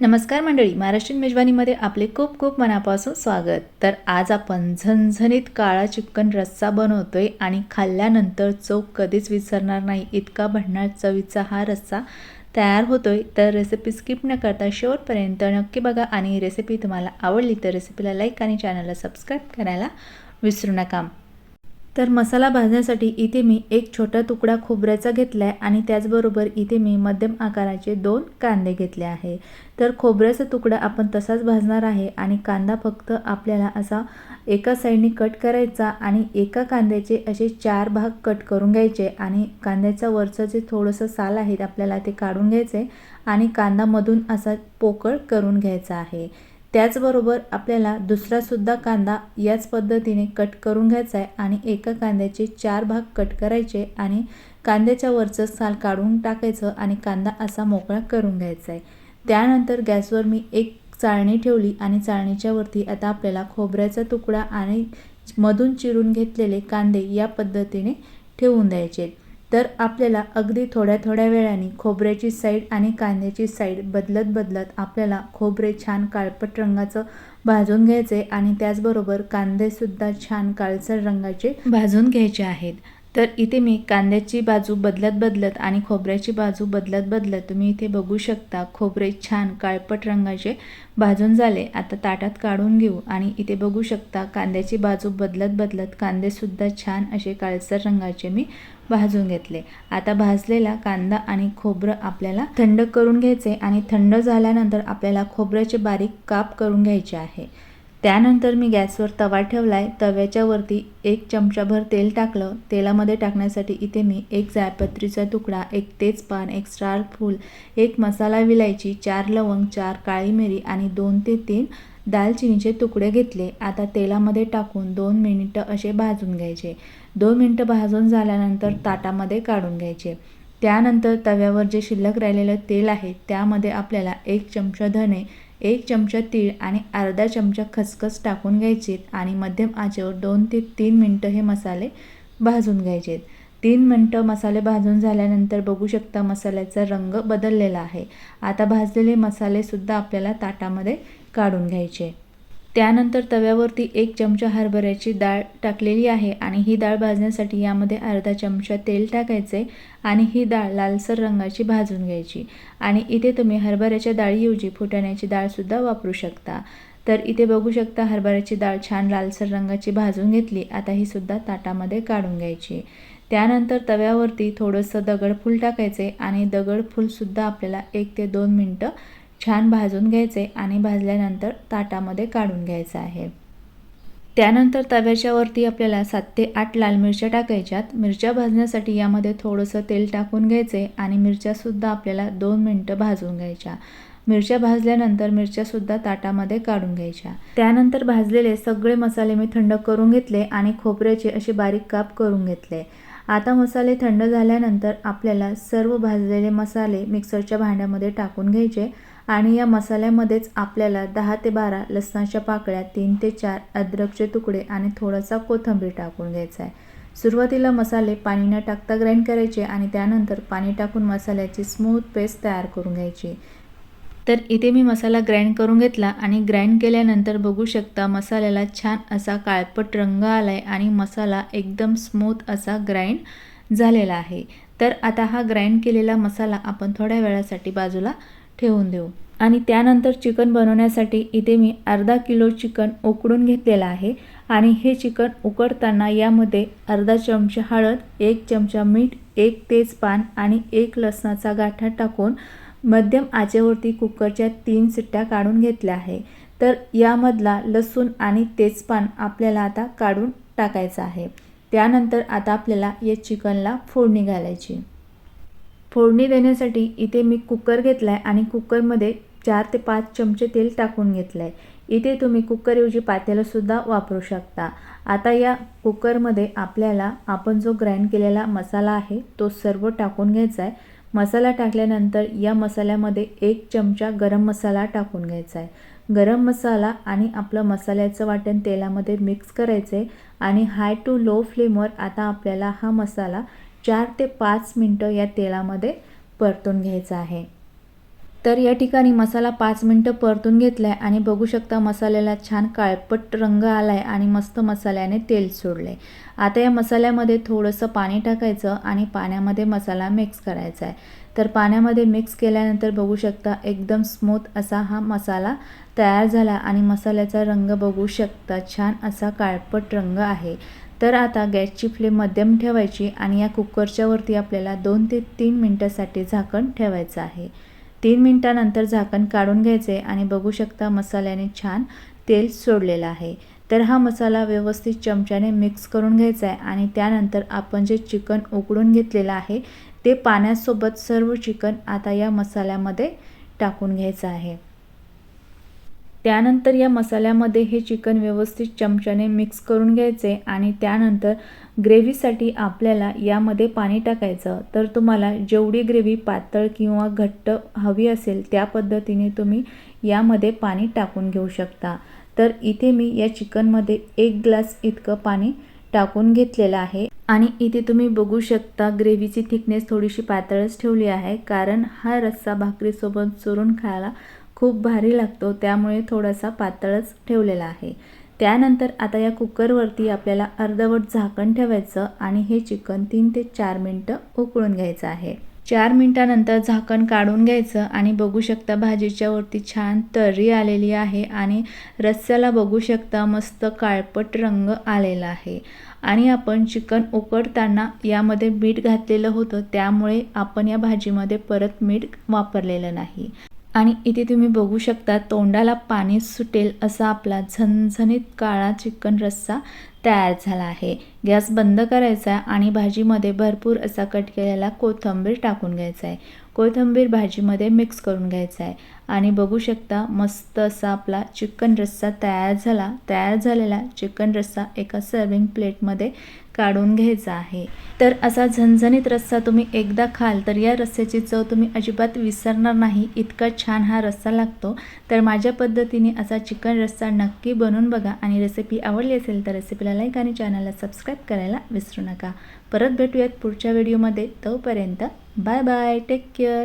नमस्कार मंडळी महाराष्ट्रीयन मेजवानीमध्ये आपले खूप खूप मनापासून स्वागत. तर आज आपण झणझणीत काळा चिकन रस्सा बनवतोय आणि खाल्ल्यानंतर चव कधीच विसरणार नाही. इतका भन्नाट चवीचा हा रस्सा तयार होतोय. तर रेसिपी स्किप न करता शेवटपर्यंत नक्की बघा आणि रेसिपी तुम्हाला आवडली तर रेसिपीला लाईक आणि चॅनलला सबस्क्राईब करायला विसरू नका. तर मसाला भाजण्यासाठी इथे मी एक छोटा तुकडा खोबऱ्याचा घेतला आहे आणि त्याचबरोबर इथे मी मध्यम आकाराचे दोन कांदे घेतले आहे. तर खोबऱ्याचा तुकडा आपण तसाच भाजणार आहे आणि कांदा फक्त आपल्याला असा एका साईडने कट करायचा आणि एका कांद्याचे असे चार भाग कट करून घ्यायचे आणि कांद्याचा वरचं जे थोडंसं साल आहे आपल्याला ते काढून घ्यायचं आहे आणि कांदामधून असा पोकळ करून घ्यायचा आहे. त्याचबरोबर आपल्याला दुसरासुद्धा कांदा याच पद्धतीने कट करून घ्यायचा आहे आणि एका कांद्याचे चार भाग कट करायचे आणि कांद्याच्या वरचं साल काढून टाकायचं आणि कांदा असा मोकळा करून घ्यायचा आहे त्यानंतर गॅसवर मी एक चाळणी ठेवली आणि चाळणीच्या वरती आता आपल्याला खोबऱ्याचा तुकडा आणि मधून चिरून घेतलेले कांदे या पद्धतीने ठेवून द्यायचे. तर आपल्याला अगदी थोड्या थोड्या वेळाने खोबऱ्याची साईड आणि कांद्याची साईड बदलत बदलत आपल्याला खोबरे छान काळपट रंगाचं भाजून घ्यायचे आणि त्याचबरोबर कांदेसुद्धा छान काळसर रंगाचे भाजून घ्यायचे आहेत. तर इथे मी कांद्याची बाजू बदलत बदलत आणि खोबऱ्याची बाजू बदलत बदलत तुम्ही इथे बघू शकता खोबरे छान काळपट रंगाचे भाजून झाले. आता ताटात काढून घेऊ आणि इथे बघू शकता कांद्याची बाजू बदलत बदलत कांदेसुद्धा छान असे काळसर रंगाचे मी भाजून घेतले. आता भाजलेला कांदा आणि खोबरं आपल्याला थंड करून घ्यायचे आणि थंड झाल्यानंतर आपल्याला खोबऱ्याचे बारीक काप करून घ्यायचे आहे. त्यानंतर मी गॅसवर तवा ठेवला आहे तव्याच्या वरती एक चमचाभर तेल टाकलं. तेलामध्ये टाकण्यासाठी इथे मी एक जायपत्रीचा तुकडा एक तेजपान एक स्टार फूल एक मसाला विलायची चार लवंग चार काळी मिरी आणि दोन ते तीन दालचिनीचे तुकडे घेतले. आता तेलामध्ये टाकून दोन मिनिटं असे भाजून घ्यायचे. दोन मिनटं भाजून झाल्यानंतर ताटामध्ये काढून घ्यायचे. त्यानंतर तव्यावर जे शिल्लक राहिलेलं तेल आहे त्यामध्ये आपल्याला एक चमचा धने एक चमचा तीळ आणि अर्धा चमचा खसखस टाकून घ्यायचेत आणि मध्यम आचेवर दोन ते तीन मिनटं हे मसाले भाजून घ्यायचेत. तीन मिनटं मसाले भाजून झाल्यानंतर बघू शकता मसाल्याचा रंग बदललेला आहे. आता भाजलेले मसालेसुद्धा आपल्याला ताटामध्ये काढून घ्यायचे. त्यानंतर तव्यावरती एक चमचा हरभऱ्याची डाळ टाकलेली आहे आणि ही डाळ भाजण्यासाठी यामध्ये अर्धा चमचा तेल टाकायचे आणि ही डाळ लालसर रंगाची भाजून घ्यायची. आणि इथे तुम्ही हरभऱ्याच्या डाळीऐवजी फुटाण्याची डाळसुद्धा वापरू शकता. तर इथे बघू शकता हरभऱ्याची डाळ छान लालसर रंगाची भाजून घेतली. आता ही सुद्धा ताटामध्ये काढून घ्यायची. त्यानंतर तव्यावरती थोडंसं दगडफूल टाकायचे आणि दगडफूलसुद्धा आपल्याला एक ते दोन मिनटं छान भाजून घ्यायचे आणि भाजल्यानंतर ताटामध्ये काढून घ्यायचं आहे. त्यानंतर तव्याच्या वरती आपल्याला सात ते आठ लाल मिरच्या टाकायच्यात. मिरच्या भाजण्यासाठी यामध्ये थोडंसं तेल टाकून घ्यायचे आणि मिरच्यासुद्धा आपल्याला दोन मिनटं भाजून घ्यायच्या. मिरच्या भाजल्यानंतर मिरच्यासुद्धा ताटामध्ये काढून घ्यायच्या. त्यानंतर भाजलेले सगळे मसाले मी थंड करून घेतले आणि खोबऱ्याचे असे बारीक काप करून घेतले. आता मसाले थंड झाल्यानंतर आपल्याला सर्व भाजलेले मसाले मिक्सरच्या भांड्यामध्ये टाकून घ्यायचे आणि या मसाल्यामध्येच आपल्याला दहा ते बारा लसणाच्या पाकळ्या तीन ते चार अद्रकचे तुकडे आणि थोडासा कोथिंबीर टाकून घ्यायचा आहे. सुरुवातीला मसाले पाणी न टाकता ग्राइंड करायचे आणि त्यानंतर पाणी टाकून मसाल्याची स्मूथ पेस्ट तयार करून घ्यायची. तर इथे मी मसाला ग्राइंड करून घेतला आणि ग्राइंड केल्यानंतर बघू शकता मसाल्याला छान असा काळपट रंग आला आहे आणि मसाला एकदम स्मूथ असा ग्राइंड झालेला आहे. तर आता हा ग्राइंड केलेला मसाला आपण थोड्या वेळासाठी बाजूला ठेवून देऊ. आणि त्यानंतर चिकन बनवण्यासाठी इथे मी अर्धा किलो चिकन उकडून घेतलेलं आहे. आणि हे चिकन उकडताना यामध्ये अर्धा चमचा हळद एक चमचा मीठ एक तेजपान आणि एक लसणाचा गाठा टाकून मध्यम आचेवरती कुकरच्या तीन सिट्ट्या काढून घेतल्या आहे. तर यामधला लसूण आणि तेजपान आपल्याला आता काढून टाकायचं आहे. त्यानंतर आता आपल्याला या चिकनला फोडणी घालायची. फोडणी देण्यासाठी इथे मी कुकर घेतला आहे आणि कुकरमध्ये चार ते पाच चमचे तेल टाकून घेतलं आहे इथे तुम्ही कुकरऐवजी पातेलंसुद्धा वापरू शकता. आता या कुकरमध्ये आपल्याला आपण जो ग्राइंड केलेला मसाला आहे तो सर्व टाकून घ्यायचा आहे मसाला टाकल्यानंतर या मसाल्यामध्ये एक चमचा गरम मसाला टाकून घ्यायचा आहे गरम मसाला आणि आपलं मसाल्याचं वाटण तेलामध्ये मिक्स करायचं आहे आणि हाय टू लो फ्लेमवर आता आपल्याला हा मसाला चार ते पाच मिनटं या तेलामध्ये परतून घ्यायचा आहे. तर या ठिकाणी मसाला पाच मिनटं परतून घेतला आहे आणि बघू शकता मसाल्याला छान काळपट रंग आला आहे आणि मस्त मसाल्याने तेल सोडलं आहे आता या मसाल्यामध्ये थोडंसं पाणी टाकायचं आणि पाण्यामध्ये मसाला मिक्स करायचा आहे तर पाण्यामध्ये मिक्स केल्यानंतर बघू शकता एकदम स्मूथ असा हा मसाला तयार झाला आणि मसाल्याचा रंग बघू शकता छान असा काळपट रंग आहे. तर आता गॅसची फ्लेम मध्यम ठेवायची आणि या कुकरच्यावरती आपल्याला दोन ते तीन मिनटासाठी झाकण ठेवायचं आहे. तीन मिनटानंतर झाकण काढून घ्यायचे आणि बघू शकता मसाल्याने छान तेल सोडलेलं आहे. तर हा मसाला व्यवस्थित चमच्याने मिक्स करून घ्यायचा आहे आणि त्यानंतर आपण जे चिकन उकडून घेतलेलं आहे ते पाण्यासोबत सर्व चिकन आता या मसाल्यामध्ये टाकून घ्यायचं आहे. त्यानंतर या मसाल्यामध्ये हे चिकन व्यवस्थित चमच्याने मिक्स करून घ्यायचे आणि त्यानंतर ग्रेव्हीसाठी आपल्याला यामध्ये पाणी टाकायचं. तर तुम्हाला जेवढी ग्रेव्ही पातळ किंवा घट्ट हवी असेल त्या पद्धतीने तुम्ही यामध्ये पाणी टाकून घेऊ शकता. तर इथे मी या चिकनमध्ये एक ग्लास इतकं पाणी टाकून घेतलेलं आहे. आणि इथे तुम्ही बघू शकता ग्रेव्हीची थिकनेस थोडीशी पातळच ठेवली आहे. कारण हा रस्सा भाकरीसोबत चोरून खायला खूप भारी लागतो त्यामुळे थोडासा पातळच ठेवलेला आहे. त्यानंतर आता या कुकरवरती आपल्याला अर्धवट झाकण ठेवायचं आणि हे चिकन तीन ते चार मिनटं उकळून घ्यायचं आहे. चार मिनटानंतर झाकण काढून घ्यायचं आणि बघू शकता भाजीच्या वरती छान तर्री आलेली आहे आणि रस्स्याला बघू शकता मस्त काळपट रंग आलेला आहे. आणि आपण चिकन उकडताना यामध्ये मीठ घातलेलं होतं त्यामुळे आपण या भाजीमध्ये परत मीठ वापरलेलं नाही. आणि इथे तुम्ही बघू शकता तोंडाला पाणी सुटेल असा आपला झणझणीत काळा चिकन रस्सा तयार झाला आहे. गॅस बंद करायचा आणि भाजीमध्ये भरपूर असा कट केलेला कोथिंबीर टाकून घ्यायचा आहे. कोथिंबीर भाजीमध्ये मिक्स करून घ्यायचा आहे. आणि बघू शकता मस्त असा आपला चिकन रस्सा तयार झाला. तयार झालेला चिकन रस्सा एका सर्विंग प्लेटमध्ये काढून घ्यायचा आहे. तर असा झणझणीत रस्सा तुम्ही एकदा खाल तर या रस्स्याची चव तुम्ही अजिबात विसरणार नाही. इतका छान हा रस्सा लागतो. तर माझ्या पद्धतीने असा चिकन रस्सा नक्की बनवून बघा. आणि रेसिपी आवडली असेल तर रेसिपीला लाईक आणि चॅनलला सबस्क्राईब करायला विसरू नका. परत भेटूयात पुढच्या व्हिडिओमध्ये. तोपर्यंत बाय बाय. Take care.